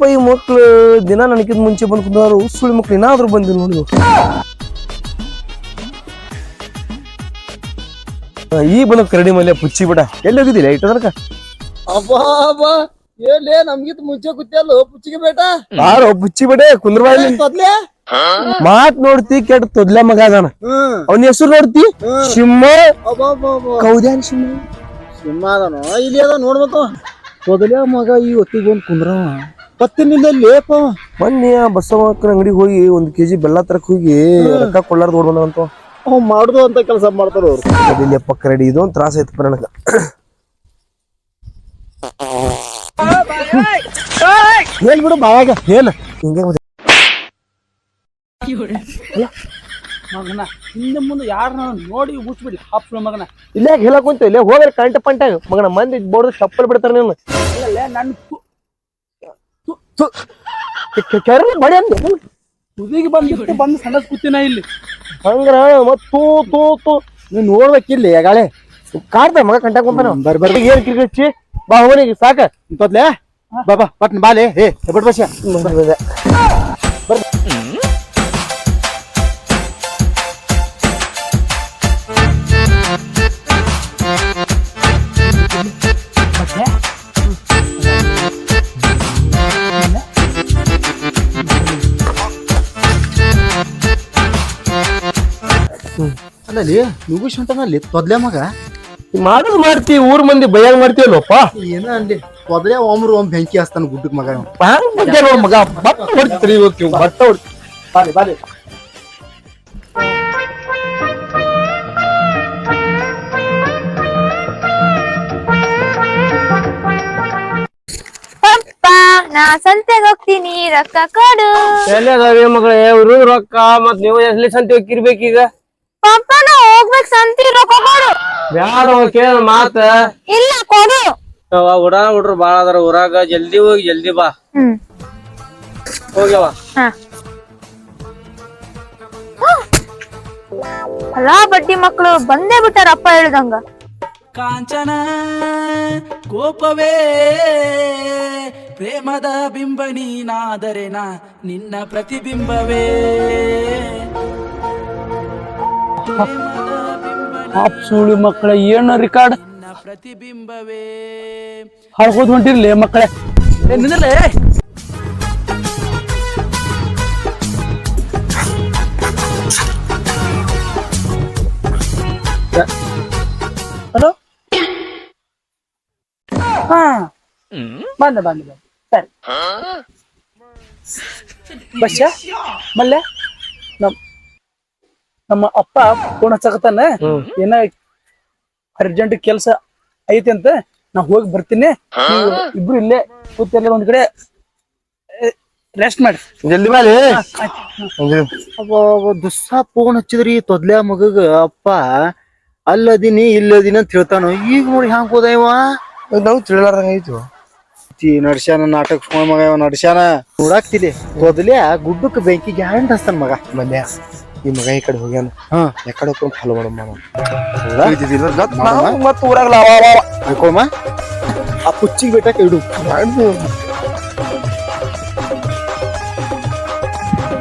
ಏನಪ್ಪ ಈ ಮಕ್ಳು ದಿನ ನನಗಿದ್ ಮುಂಚೆ ಬಂದು ಕುಂತಾರು ಸುಳ್ಳು ಮಕ್ಳು ಏನಾದ್ರೂ ಬಂದಿಲ್ಲ ನೋಡಿ ಈ ಬಂದ ಕರಡಿ ಮಲ್ಯ ಪುಚ್ಚಿ ಬಿಡ. ಎಲ್ಲಿ ಹೋಗಿದ್ದಿಲ್ಲ ಇಟ್ಟ ತನಕ ಅಬ್ಬಾ ಅಬ್ಬಾ ಏನ್ಲೇ ನಮ್ಗಿಂತ ಮುಂಚೆ ಕೂತಿಯಲ್ಲ ಪುಚ್ಚಿಗೆ ಬೇಟ? ಬಾರೋ ಪುಚ್ಚಿ ಬಿಡೆ ಕುಂದ್ರಬಾಯಿ ತೊದ್ಲೆ? ಮಾತ್ ನೋಡ್ತಿ ಕೆಟ್ಟ ತೊದ್ಲೆ ಮಗ ಅದಾನ. ಹ್ಮ್. ಅವನ ಹೆಸರು ನೋಡ್ತಿ? ಸಿಂಹ ಅಬ್ಬಾ ಕೌದ್ಯಾನ್ ಸಿಂಹ ಸಿಂಹ ಅದಾನೋ? ಇಲ್ಲಿ ಅದ ನೋಡ್ಬೇಕು. ತೊದಲೆ ಮಗ ಈ ಹೊತ್ತಿಗೆ ಬಂದ್ ಕುಂದ್ರವ. ಪತ್ತಿನಿಂದ ಲೇಪ. ಮೊನ್ನೆ ಬಸವಕ್ಕನ ಅಂಗಡಿಗೆ ಹೋಗಿ ಒಂದ್ ಕೆಜಿ ಬೆಲ್ಲ ತರಕ್ ಹೋಗಿ ರೊಕ್ಕ ಕೊಡ್ಲಾರ್ದ ಓಡ್ ಬಂದವಂತ ಅವ್ ಮಾಡುದು ಅಂತ ಕೆಲಸ ಮಾಡ್ತಾರ ಅವ್ರು. ಅದಿಲ್ಲಪ್ಪ ಕರಡಿ ಇದು ಒಂದು ತ್ರಾಸ ಐತಪ್ಪ ನನಗ. ಹೇಳ್ ಬಿಡು ಬಾವಾಗ ಏನ? ಹಿಂಗೆ ಮಗನ ಹಿಂದೆ ಮುಂದೆ ಯಾರನ್ನ ನೋಡಿ ಉಚ್ಬಿಡ್ಲಿ ಹಾಪ್ಲ ಮಗನ. ಇಲ್ಲೇ ಹೇಳಕ್ ಕುಂತ ಇಲ್ಲೇ ಹೋಗ್ರಿ ಕಂಟ ಪಂಟ. ಮಗನ ಮಂದಿ ಬೋರ್ಡ್ ಚಪ್ಪಲ್ ಬಿಡ್ತಾರ ನೀನು ಇಲ್ಲ ನನ್ನ ಕೆರೆ ಬಡಿ ಅಂದ ತುದಿಗೆ ಬಂದಿತ್ತು ಬಂದು ಸಣ್ಣ ಕೂತಿನ ಇಲ್ಲಿ ಹಂಗ್ರ ಮತ್ ತೂ ತೂ ತೂ ನೀನ್ ನೋಡ್ಬೇಕಿಲ್ಲ ಯಾಗಾಳೆ ಕಾಡ್ತ ಮಗ ಕಂಟ ಬಂದ ಬರ್ ಬರ್ರಿ ಏನ್ ಕಿರ್ಗಚ್ಚಿ ಬಾ ಹೋಗಿ ಸಾಕ ತೊದ್ಲೆ ಬಾ ಬಾ ಪಟ್ನ ಬಾಲೆ ಏ ಬಿಡ್ ಬಸ್ಯ ಅಲ್ಲಲ್ಲಿ ನುಗುಶ್ ಹೊಂಟನಲ್ಲಿ ತೊದ್ಲೆ ಮಗ. ಮಾಡೋದು ಮಾಡ್ತಿ ಊರ್ ಮಂದಿ ಬಯ್ಯಾಗ ಮಾಡ್ತೀವಲ್ಲಪ್ಪ? ಏನ ಅಲ್ಲಿ ತೊದ್ಲೆ ಒಮ್ರು ಒಮ್ ಬೆಂಕಿ ಹಸ್ತಾನ ಗುಡ್ಡಕ್ ಮಗ ಇವ. ಹ್ಯಾಂಗ್ ಬಗ್ಗೆ ನೋಡ್ ಮಗ? ಬಟ್ಟ ಹೊಡ್ತೀರಿ ಇವತ್ತು ಇವ್ ಬಟ್ಟ ಹೊಡ್ತಿ ಬಾಲೆ ಬಾಲೆ ಪಪ್ಪ ನಾ ಸಂತೆಗ್ ಹೋಗ್ತೀನಿ ರೊಕ್ಕ ಕೊಡು. ಎಲ್ಲಿ ಅದಾವೆ ಮಗಳ? ಇವ್ರು ರೊಕ್ಕ ಮತ್ ನೀವು ಎಲ್ಲಿ ಸಂತಿ ಹೋಗಿರ್ಬೇಕೀಗ ಪಪ್ಪ ನಾ ಹೋಗ್ಬೇಕು ಸಂತಿ ರೊಕ್ಕ ಕೊಡು ಬ್ಯಾಡ ಕೇಳ ಮಾತ? ಇಲ್ಲ ಕೊಡು. ಹುಡ ಹುಡ್ರು ಬಾಳ ಅದಾರ ಊರಾಗ. ಜಲ್ದಿ ಹೋಗಿ ಜಲ್ದಿ ಬಾ. ಹ್ಮ್. ಹೋಗ್ಯವ ಹಾ. ಅಲ್ಲ ಬಡ್ಡಿ ಮಕ್ಕಳು ಬಂದೇ ಬಿಟ್ಟಾರ ಅಪ್ಪ ಹೇಳ್ದಂಗ. ಕಾಂಚನ ಕೋಪವೇ ಪ್ರೇಮದ ಬಿಂಬ ನೀನಾದರೆ ನಾ ನಿನ್ನ ಪ್ರತಿಬಿಂಬವೇ. ನೀ- ಸುಳಿ ಮಕ್ಕಳ ಏನು ರಿಕಾರ್ಡ್ ಪ್ರತಿಬಿಂಬವೇ ಹರ್ಕೋದ್ ಹೊಂಟಿರ್ಲಿ ಮಕ್ಕಳೇ. ನಿಂದ್ರಲೇ. ಹಲೋ? ಹಾ. ಬಂದೆ ಬಂದೆ ಬಂದೆ. ಸರಿ. ಬಸ್ಸ? ಮಲ್ಲೆ? ನಮ್ ನಮ್ಮ ಅಪ್ಪ ಫೋನ್ ಹಚ್ಚಕತ್ತಾನ ಏನ ಅರ್ಜೆಂಟ್ ಕೆಲ್ಸ ಐತಿ ಅಂತ ನಾ ಹೋಗಿ ಬರ್ತೀನಿ. ನೀವು ಇಬ್ರು ಇಲ್ಲೇ ಕೂತಲ್ಲ ಒಂದ್ ಕಡೆ. ರೆಸ್ಟ್ ಮಾಡಿ. ಜಲ್ದಿ ಬಾಲಿ ದುಸ್ಸ ಫೋನ್ ಹಚ್ಚಿದ್ರಿ ತೊದ್ಲ ಮಗಗ ಅಪ್ಪ. ಅಲ್ಲದಿನಿ ಇಲ್ಲದಿನಿ ಅಂತ ಹೇಳ್ತಾನ. ಈಗ ನೋಡಿ ಹ್ಯಾಂಗ ಹೋದ ಇವ? ನಾವು ತಿಳಿಲಾರ್ದಂಗ ಐತಿ ನಡ್ಸ್ಯಾನ ನಾಟಕ ಫೋನ್ ಮಗ ನಡ್ಸ್ಯಾನ. ನೋಡಾಕ್ತಿಲಿ ತೊದ್ಲೆ ಗುಡ್ಡಕ್ಕೆ ಬೆಂಕಿ ಗ್ಯಾಂಡ್ ಹಸ್ತಾನ ಮಗ ಮಲ್ಯ ಈ ಮಗ ಈ ಕಡೆ ಹೋಗ್ಯಾನ ಹಾ. ಯಾಕಡೆ ಹೋಗ್ಕೊಂಡು ಫಾಲೋ ಮಾಡಮ್ಮ ಮಾಡೋಣ? ಮತ್ತ ಊರಾಗ. ಆಯ್ಕೊಳಮ್ಮ ಆ ಪುಚ್ಚಿಗೆ ಬೆಟ್ಟಕ್ಕೆ ಇಡು. ಮಾಡ್ದು.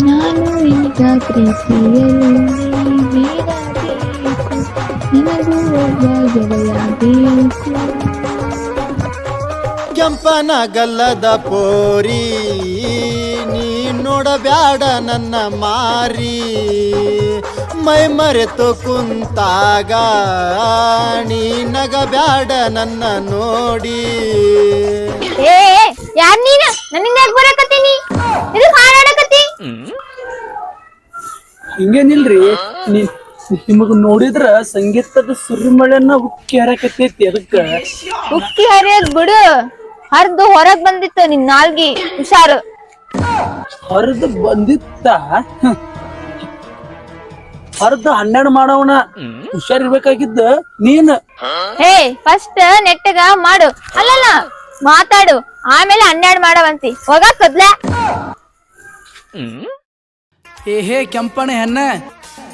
ನಾನು ಈಗ ಪ್ರೀತಿಯಲು ನೀಡಬೇಕು ನನಗೂ ಒಬ್ಬ ಗೆಳೆಯಬೇಕು ಕೆಂಪನ ಗಲ್ಲದ ಪೋರಿ. ನೋಡಬ್ಯಾಡ ನನ್ನ ಮಾರಿ. ಮೈ ಮರೆತು ಕುಂತಾಗ ನೀ ನಗಬ್ಯಾಡ ನನ್ನ ನೋಡಿ. ಏ ಯಾರ್ ನೀನ? ಯಾಕೆ ಬರಕತ್ತೀನಿ ಇದು ಹಾಡಾಡಕತ್ತಿ? ಹಿಂಗೇನಿಲ್ರಿ ನೀ ನಿಮಗ್ ನೋಡಿದ್ರ ಸಂಗೀತದ ಸುರಿಮಳೆನ ಉಕ್ಕಿ ಹರಕತೈತಿ ಅದಕ್ಕ. ಉಕ್ಕಿ ಹರಿಯೋದ್ ಬಿಡು. ಹರಿದು ಹೊರಗ್ ಬಂದಿತ್ತು ನಿನ್ ನಾಲ್ಗಿ ಹುಷಾರು. ಹರಿದು ಬಂದಿತ್ತ. ಹರಿದು ಹನ್ನೆರಡು ಹುಷಾರ್ ಹುಷಾರಿರ್ಬೇಕಾಗಿದ್ದ ನೀನ್. ಹೇ ಫಸ್ಟ್ ನೆಟ್ಟಗ ಮಾಡು. ಅಲ್ಲಲ್ಲ ಮಾತಾಡು. ಆಮೇಲೆ ಹನ್ನೆರಡು ಮಾಡವಂತಿ. ಹೋಗ ಕದ್ಲ. ಏ ಹೇ ಕೆಂಪಣ್ಣ ಹಣ್ಣ.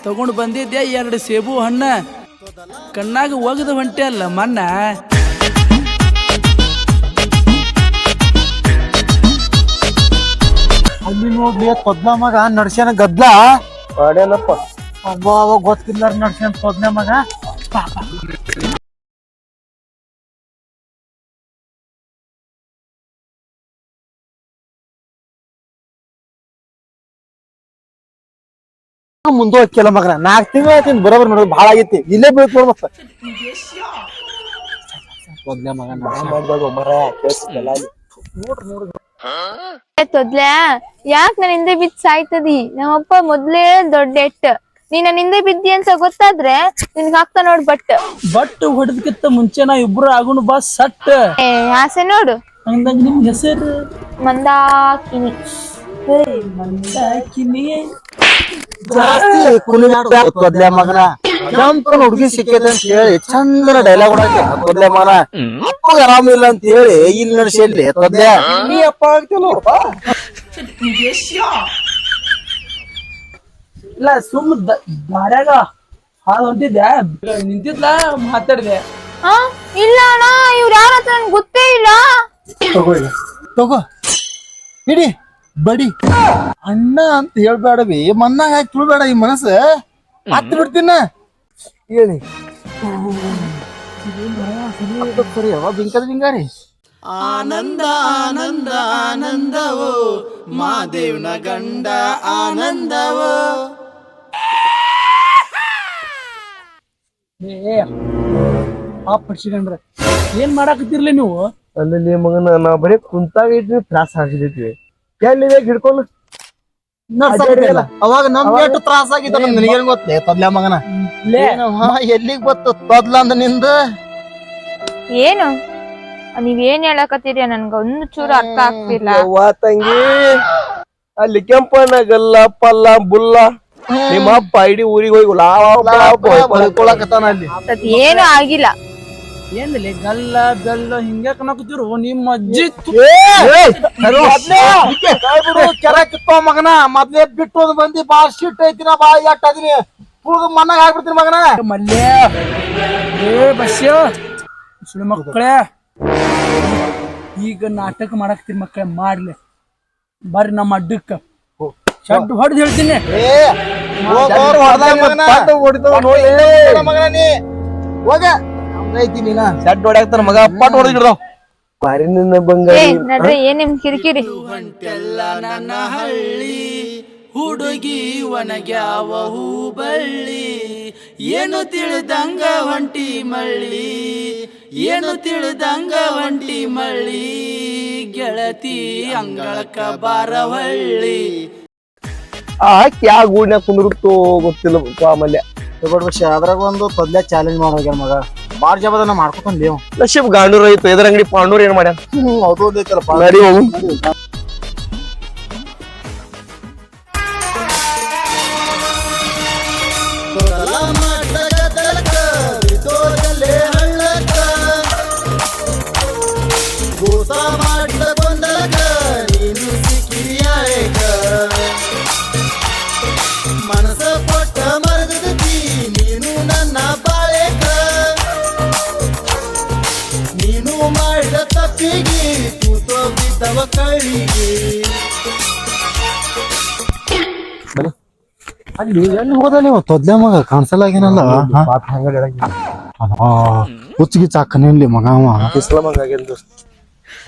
ತಗೊಂಡು ಬಂದಿದ್ದೆ ಎರಡು ಸೇಬು ಹಣ್ಣ? ಕಣ್ಣಾಗ ಒಗದು ಹೊಂಟೆ ಅಲ್ಲ ಮನ್ನ ನೋಡ್ಲಿ ತೊದ್ಲ ಮಗ ನಡ್ಸ್ಯಾನ ಗದ್ಲ. ಮಾಡ್ಯಾನಪ್ಪ ಅಬ್ಬ ಅವ ಗೊತ್ತಿಲ್ಲ ನಡ್ಸ್ಯಾನ ಪದ್ಮ ಮಗ. ಮುಂದೆ ಹೋಗ್ತಿಲ್ಲ ಮಗನ. ನಾಲ್ಕು ತಿಂಗಳು ಆಯ್ತು ಬರೋಬರ್ ನೋಡೋದು ಭಾಳ ಆಗೈತಿ. ಇಲ್ಲೇ ಬೀಳ್ತು ನೋಡ್ ಮತ್ತ. ತೊದ್ಲ ನೋಡ್ರಿ ನಡ್ಸ್ಯಾನ. ಏ ತೊದ್ಲೆ ಯಾಕ್ ನನ್ ಹಿಂದೆ ಬಿದ್ದ ಸಾಯ್ತದಿ? ನಮ್ಮಪ್ಪ ಮೊದ್ಲೇ ದೊಡ್ಡ ಎಟ್ಟ. ನೀ ನನ್ ಹಿಂದೆ ಬಿದ್ದಿ ಅಂತ ಗೊತ್ತಾದ್ರೆ ನಿನ್ಗ ಹಾಕ್ತ ನೋಡ್ ಬಟ್. ಬಟ್ ಹೊಡೆದಕ್ಕಿಂತ ಮುಂಚೆ ನಾ ಇಬ್ರು ಆಗುಣ ಬಾ ಸಟ್. ಏ ಆಸೆ ನೋಡು. ನಿಮ್ ಹೆಸರು? ಮಂದಾಕಿನಿ. ಮಂದಾಕಿನಿ. ಜಾಸ್ತಿ ಮಗನ. ಜಂಪನ್ ಹುಡುಗಿ ಸಿಕ್ಕೈತೆ ಅಂತ ಹೇಳಿ ಚಂದನ ಡೈಲಾಗ್ ಹೊಡಕ್ಕೆ ತೊದ್ಲೆ ಮಗನ ಆರಾಮ ಇಲ್ಲ ಅಂತ ಹೇಳಿ ಇಲ್ಲಿ ನಡೆಸಿ ತೊದ್ಲೆ ನೀ ಅಪ್ಪ ಆಗ್ತಿಲ್ಲಪ್ಪ ಇಲ್ಲ ಸುಮ್ ದ- ದಾರ್ಯಾಗ ಹಾಲು ಹೊಂಟಿದ್ದೆ ನಿಂತಿದ್ಲ? ಮಾತಾಡಿದೆ. ಹಾ ಇಲ್ಲ ಅಣ್ಣ ಇವ್ರ ಯಾರ ಹತ್ರ ನನ್ಗೆ ಗೊತ್ತೇ ಇಲ್ಲ. ತಗೋ ಇಡಿ ಬಡಿ. ಅಣ್ಣ ಅಂತ ಹೇಳ್ಬೇಡವಿ. ಮನ್ನಾಗ ಹಾಕಿ ತುಳ್ಬೇಡ ಈ ಮನಸ್ಸು. ಹತ್ ಬಿಡ್ತೀನ. ಹೇಳಿ. ಸರಿ ಅವ ಬಿಂಕದ ಬಿಂಗಾರಿ ಆನಂದ ಆನಂದ ಆನಂದವೋ ಮಾದೇವ್ನ ಗಂಡ ಆನಂದವೋ. ಏ ಆ ಪಡ್ಸಿಕೊಂಡ್ರೆ ಏನ್ ಮಾಡಾಕತ್ತಿರ್ಲಿ ನೀವು? ಅಲ್ಲಿ ಮಗನ ನಾ ಬರೀ ಕುಂತಾಗ ಇಟ್ಟು ತ್ರಾಸ ಆಗಿದೈತಿ ಎಲ್ಲಿದೆ ಹಿಡ್ಕೊಂಡು ನಡ್ಸಾಕತ್ತಿಲ್ಲ ಅವಾಗ ನಮ್ಗೆ ಎಷ್ಟು ತ್ರಾಸ ನಿನಗೇನ್ ಗೊತ್ತೇ ತೊದ್ಲೆ ಮಗನ? ಎಲ್ಲಿಗ್ ಬತ್ತು ತೊದ್ಲ ಅಂದ ನಿಂದ? ಏನು? ನೀವೇನ್ ಹೇಳಕತ್ತೀರಿ ನನ್ಗ? ಒಂದು ಚೂರು ಅರ್ಥ ಆಗ್ತಿಲ್ಲ. ಅವ್ವ ತಂಗಿ. ಅಲ್ಲಿ ಕೆಂಪನ ಗಲ್ಲ ಪಲ್ಲ ಬುಲ್ಲ. ನಿಮ್ಮಪ್ಪ ಇಡೀ ಊರಿಗೆ ಹೋಗಿ ಅಲ್ಲಿ. ಏನು ಆಗಿಲ್ಲ. ಏನಿಲ್ಲ ಗಲ್ಲ ಬೆಲ್ಲ ಹಿಂಗೆ ಕಣಕತ್ತಿರು? ನಿಮ್ಮ ಅಜ್ಜಿ ಕೆರಕಿತ್ತ ಕೆರ ಕಿತ್ತೋ ಮಗನ. ಮೊದ್ಲೇ ಬಿಟ್ಟು ಹೋದ್ ಬಂದಿ ಬಾ ಶಿಟ್ ಐತಿನ ಬಾ ಎಟ್ ಅದಿನಿ. ಕೂಡ ಮನ್ನಾಗ ಹಾಕ್ಬಿಡ್ತೀನಿ ಮಗನ. ಮಲ್ಲೆ. ಏ ಬಸ್ಯ. ಸುಳಿ ಮಕ್ಕಳೇ. ಈಗ ನಾಟಕ ಮಾಡಾಕ್ತಿರಿ ಮಕ್ಕಳೇ ಮಾಡ್ಲಿ. ಬರ್ರಿ ನಮ್ಮ ಅಡ್ಡಕ್ಕ. ಶಡ್ ಹೊಡೆದ್ ಹೇಳ್ತೀನಿ. ಮಗನ ನೀ. ಹೋಗ. ಐತಿ ನೀನ ಸಡ್ ಹೊಡ್ಯಾಕ್ತಾನ ಮಗ ಪಟ್ ಹೊಡೆದಿಡ್ದಾವ್ ಬಾರಿ ನಿನ್ನ ಬಂಗಾರಿ. ಏ ನಡ್ರಿ ಏನ್ ನಿಮ್ ಕಿರಿಕಿರಿ? ಹೊಂಟೆಲ್ಲ ನನ್ನ ಹಳ್ಳಿ ಹುಡುಗಿ ಒಣಗ್ಯಾವ ಹೂ ಬಳ್ಳಿ ಏನು ತಿಳಿದಂಗ ಹೊಂಟಿ ಮಳ್ಳಿ ಏನು ತಿಳಿದಂಗ ಹೊಂಟಿ ಮಳ್ಳಿ. ಗೆಳತಿ ಅಂಗಳಕ ಬಾರವಳ್ಳಿ. ಆಕಿ ಆ ಗೂಡ್ನ್ಯಾಗ ಕುಂದಿರುತ್ತೋ ಗೊತ್ತಿಲ್ಲ ಆಮೇಲೆ ತಗೊಳ್ ವರ್ಷ ಅದ್ರಾಗ ಒಂದು ತೊದ್ಲೆ ಚಾಲೆಂಜ್ ಮಾಡಿ ಮಗ. ಬಾರ್ ಜಬದನ್ನ ಮಾಡ್ಕೊತಾನ ಲೇವ್ ನಶೀಬ್ ಗಾಂಡೂರ್ ಐತು ಎದ್ರ ಅಂಗಡಿ ಪಾಂಡೂರ್ ಏನ್ ಮಾಡ್ಯಾನ? ಹೌದು ಒಂದೈತಲ್ಲಪ್ಪ ನಡಿ ಹೋಗು. ಬಿದ್ದವ ಕಳಿಗೆ ಅಲ್ಲಿ ಎಲ್ಲಿ ಹೋದ ನೀವು ತೊದ್ಲೆ ಮಗ ಕಾಣಿಸಲ್ಲ ಆಗೇನಲ್ಲ ಹುಚ್ಚಿಗೆ ಚಾಕನಿಲ್ಲಿ ಮಗ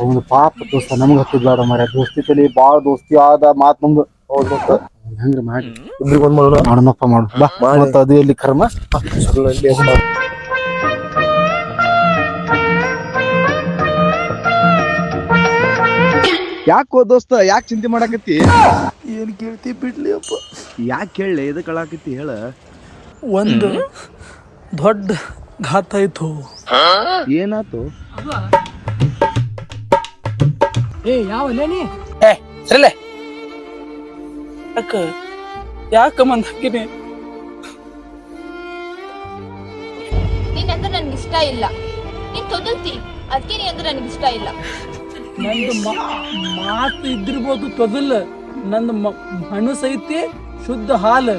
ಒಂದು ಪಾಪ ದೋಸ್ತ ನಮ್ಗೆ ಹತ್ತಿದ್ಲಾಡ ಮರ ದೋಸ್ತಿ ತಲಿ ಬಾಳ ದೋಸ್ತಿ ಆದ ಮಾತ್ ನಮ್ದು ಹೆಂಗ್ರಿ ಮಾಡಿ ಇಬ್ರಿಗೆ ಒಂದ್ ಮಾಡೋಣ ಮಾಡನಪ್ಪ ಮಾಡು ಬಾ. ಮತ್ತ ಅದು ಎಲ್ಲಿ ಕರ್ಮ ಯಾಕೋ ದೋಸ್ತ ಯಾಕೆ ಚಿಂತೆ ಮಾಡಾಕತ್ತಿ? ಏನ್ ಕೇಳ್ತಿ ಬಿಡ್ಲಿ ಅಪ್ಪ. ಯಾಕೆ ಕೇಳಲಿ ಇದು ಅಳಾಕತ್ತಿ ಹೇಳ? ಒಂದು ದೊಡ್ಡ ಘಾತ ಆಯ್ತು. ಏನಾತು? ಏ ಯಾವ ನೀ ಏ ಸರಿಲೆ. ಅಕ್ಕ ಯಾಕ ಮಂದ ಹಾಕಿನಿ ನೀನಂದ್ರೆ ನನ್ಗೆ ಇಷ್ಟ ಇಲ್ಲ. ನೀನ್ ತೊದಲ್ತಿ ಅದಕ್ಕೆ ನೀ ಅಂದ್ರೆ ನನಗೆ ಇಷ್ಟ ಇಲ್ಲ. ನಂದು ಮ- ಮಾತು ಇದ್ದಿರ್ಬೋದು ತೊದಲ್. ನಂದು ಮಣ್ಣು ಮನಸ್ಸು ಐತಿ ಶುದ್ಧ ಹಾಲು.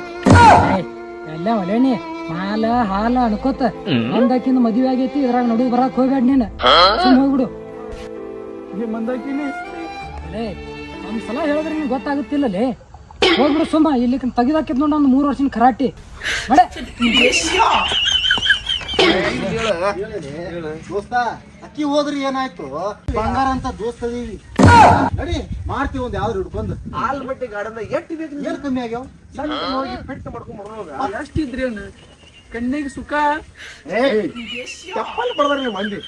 ಎಲ್ಲ ಒಲೆನಿ ಹಾಲ ಹಾಲ ಅನ್ಕೋತ. ಒಂದಾಕಿಂದ ಮದ್ವೆ ಆಗೈತಿ ಇದ್ರಾಗ ನಡು ಬರಕ್ ಹೋಗ್ಬೇಡ ನೀನ್. ಸುಮ್ ಹೋಗ್ಬಿಡು. ಮಂದಾಕಿನಿ. ಅಲೇ ಒಂದ್ ಸಲ ಹೇಳಿದ್ರೆ ನಿಮ್ಗೆ ಗೊತ್ತಾಗುತ್ತಿಲ್ಲಲೇ. ಹೋಗ್ಬಿಡು ಸುಮ್ಮ ಇಲ್ಲಿ ತೆಗೆದಾಕಿದ್ ನೋಡ ಒಂದು ಮೂರು ವರ್ಷ ಕರಾಟಿ. ಮಳೆ ದೋಸ್ತ ಅಕ್ಕಿ ಹೋದ್ರಿ ಏನಾಯ್ತು? ಬಂಗಾರ ಅಂತ ದೋಸ್ತದೀವಿ ನಡಿ ಮಾಡ್ತೀವಿ ಒಂದ್ ಯಾವ್ದು ಹಿಡ್ಕೊಂಡು. ಆಲ್ಮಟ್ಟಿ ಗಾರ್ಡನ್ ಎಷ್ಟ್ ಬೇಕು ಏನ್ ಕಮ್ಮಿ ಆಗ್ಯಾವ? ಸಣ್ಣ ಹೋಗಿ ಫಿಟ್ ಮಾಡ್ಕೊಂಡ್ ಬರೋವಾಗ? ಎಷ್ಟಿದ್ರಿ ಅವ್ನು ಕಣ್ಣಿಗೆ ಸುಖ? ಏ ಚಪ್ಪಲ್ ಬಡದಾರ ಮಂದಿ.